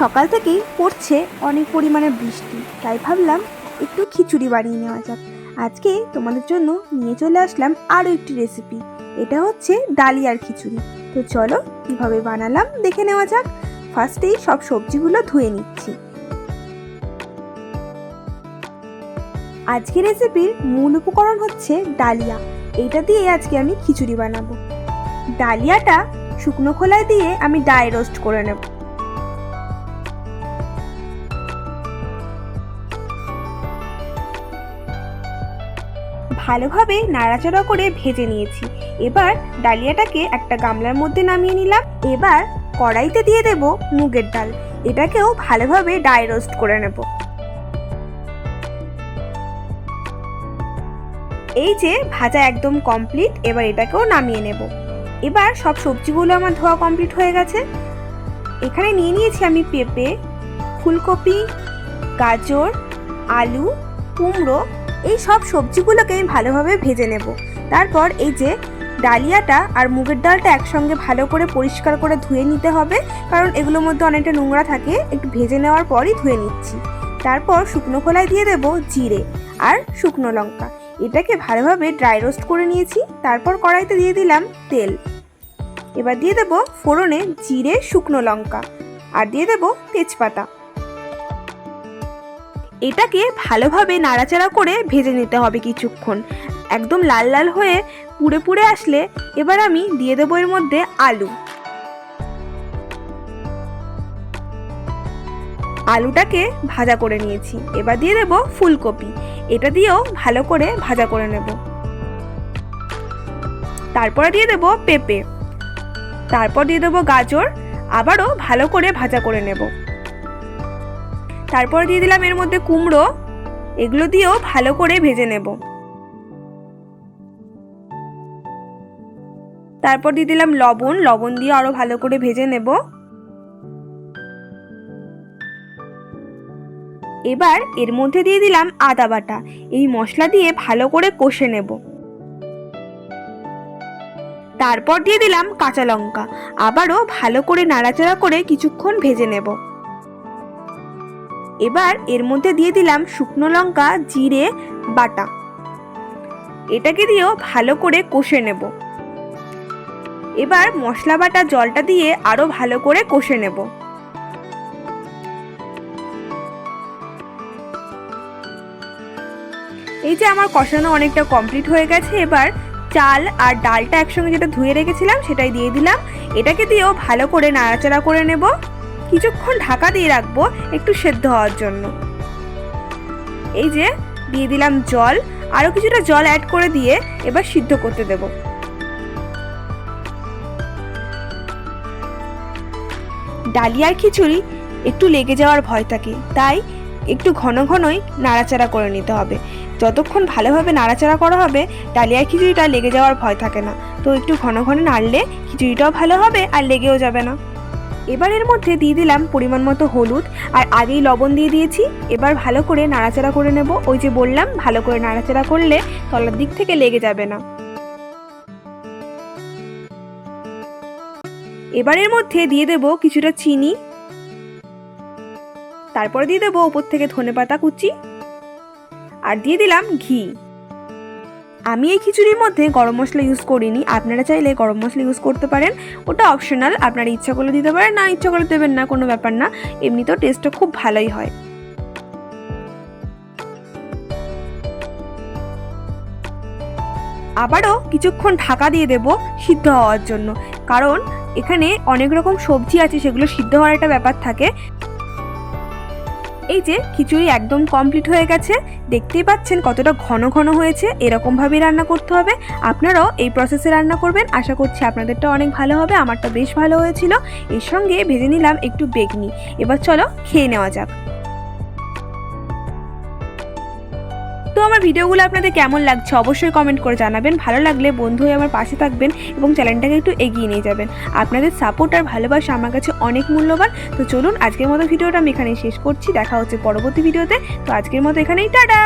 সকাল থেকেই পড়ছে অনেক পরিমাণে বৃষ্টি, তাই ভাবলাম একটু খিচুড়ি বানিয়ে নেওয়া যাক। আজকে তোমাদের জন্য নিয়ে চলে আসলাম আরও একটি রেসিপি এটা হচ্ছে ডালিয়ার খিচুড়ি। তো চলো কীভাবে বানালাম দেখে নেওয়া যাক। ফার্স্টেই সব সবজিগুলো ধুয়ে নিচ্ছি। আজকের রেসিপির মূল উপকরণ হচ্ছে ডালিয়া, এইটা দিয়ে আজকে আমি খিচুড়ি বানাবো। ডালিয়াটা শুকনো খোলায় দিয়ে আমি ডাই রোস্ট করে নেব। ভালোভাবে নাড়াচাড়া করে ভেজে নিয়েছি। এবার ডালিয়াটাকে একটা গামলার মধ্যে নামিয়ে নিলাম। এবার কড়াইতে দিয়ে দেব মুগের ডাল। এটাকেও ভালোভাবে ডাই রোস্ট করে নেব। এই যে ভাজা একদম কমপ্লিট এবার এটাকেও নামিয়ে নেব। এবার সব সবজিগুলো আমার ধোয়া কমপ্লিট হয়ে গেছে। এখানে নিয়ে নিয়েছি আমি পেঁপে, ফুলকপি, গাজর, আলু, কুমড়ো এই সব সবজিগুলোকে আমি ভালোভাবে ভেজে নেব। তারপর এই যে ডালিয়াটা আর মুগের ডালটা একসঙ্গে ভালো করে পরিষ্কার করে ধুয়ে নিতে হবে, কারণ এগুলোর মধ্যে অনেকটা নোংরা থাকে, একটু ভেজে নেওয়ার পরই ধুয়ে নিচ্ছি। তারপর শুকনো খোলায় দিয়ে দেব জিরে আর শুকনো লঙ্কা। এটাকে ভালোভাবে ড্রাই রোস্ট করে নিয়েছি, তারপর কড়াইতে দিয়ে দিলাম তেল। এবার দিয়ে দেব ফোড়নে জিরে শুকনো লঙ্কা, আর দিয়ে দেব তেজপাতা। এটাকে ভালোভাবে নাড়াচাড়া করে ভেজে নিতে হবে কিছুক্ষণ। একদম লাল লাল হয়ে পুড়ে পুড়ে আসলে এবার আমি দিয়ে দেবো এর মধ্যে আলু। আলুটাকে ভাজা করে নিয়েছি। এবার দিয়ে দেবো ফুলকপি। এটা দিয়েও ভালো করে ভাজা করে নেব। তারপরে দিয়ে দেবো পেঁপে। তারপর দিয়ে দেবো গাজর। আবারও ভালো করে ভাজা করে নেব। তারপর দিয়ে দিলাম এর মধ্যে কুমড়ো। এগুলো দিয়েও ভালো করে ভেজে নেব। তারপর দিয়ে দিলাম লবণ। লবণ দিয়ে আরও ভালো করে ভেজে নেব। এবার এর মধ্যে দিয়ে দিলাম আদা বাটা। এই মশলা দিয়ে ভালো করে কষে নেব। তারপর দিয়ে দিলাম কাঁচা লঙ্কা। আবারও ভালো করে নাড়াচাড়া করে কিছুক্ষণ ভেজে নেব। এবার এর মধ্যে দিয়ে দিলাম শুকনো লঙ্কা, জিরে, বাটা। এটাকে দিয়েও ভালো করে কষে নেব। এবার মশলা বাটা জলটা দিয়ে আরও ভালো করে কষে নেব। এই যে আমার কষানো অনেকটা কমপ্লিট হয়ে গেছে, এবার চাল আর ডালটা একসঙ্গে যেটা ধুয়ে রেখেছিলাম সেটাই দিয়ে দিলাম। এটাকে দিয়েও ভালো করে নাড়াচাড়া করে নেব। কিছুক্ষণ ঢাকা দিয়ে রাখব একটু সেদ্ধ হওয়ার জন্য। এই যে, দিয়ে দিলাম জল আরও কিছুটা জল অ্যাড করে দিয়ে এবার সিদ্ধ করতে দেব। ডালিয়ার খিচুড়ি একটু লেগে যাওয়ার ভয় থাকে, তাই একটু ঘন ঘনই নাড়াচাড়া করে নিতে হবে। যতক্ষণ ভালোভাবে নাড়াচাড়া করা হবে ডালিয়ার খিচুড়িটা লেগে যাওয়ার ভয় থাকে না। তো একটু ঘন ঘন নাড়লে খিচুড়িটাও ভালো হবে আর লেগেও যাবে না। এবার এর মধ্যে দিয়ে দিলাম পরিমাণ মতো হলুদ, আর আগেই লবণ দিয়ে দিয়েছি। এবার ভালো করে নাড়াচাড়া করে নেব। ওই যে বললাম, ভালো করে নাড়াচাড়া করলে তলার দিক থেকে লেগে যাবে না। এবারের মধ্যে দিয়ে দেব কিছুটা চিনি। তারপরে দিয়ে দেবো ওপর থেকে ধনে পাতা কুচি। আর দিয়ে দিলাম ঘি। আমি এই খিচুড়ির মধ্যে গরম মশলা ইউজ করিনি। আপনারা চাইলে গরম মশলা ইউজ করতে পারেন। ওটা অপশনাল আপনারা ইচ্ছা করলে দিতে পারেন, না ইচ্ছা করলে দেবেন না, কোনো ব্যাপার না। এমনিতেও টেস্টটা খুব ভালোই হয়। আবারও কিছুক্ষণ ঢাকা দিয়ে দেব সিদ্ধ হওয়ার জন্য। কারণ এখানে অনেক রকম সবজি আছে, সেগুলো সিদ্ধ হওয়ার একটা ব্যাপার থাকে। এই যে, খিচুড়ি একদম কমপ্লিট হয়ে গেছে। দেখতেই পাচ্ছেন কতটা ঘন ঘন হয়েছে। এরকমভাবেই রান্না করতে হবে। আপনারাও এই প্রসেসে রান্না করবেন। আশা করছি আপনাদেরটা অনেক ভালো হবে, আমারটা বেশ ভালো হয়েছিল। এর সঙ্গে ভেজে নিলাম একটু বেগনি। এবার চলো খেয়ে নেওয়া যাক। তো আমার ভিডিওগুলো আপনাদের কেমন লাগছে অবশ্যই কমেন্ট করে জানাবেন। ভালো লাগলে বন্ধু হয়ে আমার পাশে থাকবেন এবং চ্যানেলটাকে একটু এগিয়ে নিয়ে যাবেন। আপনাদের সাপোর্ট আর ভালোবাসা আমার কাছে অনেক মূল্যবান। তো চলুন আজকের মতো ভিডিওটা আমি এখানেই শেষ করছি। দেখা হচ্ছে পরবর্তী ভিডিওতে। তো আজকের মতো এখানেই, টাটা!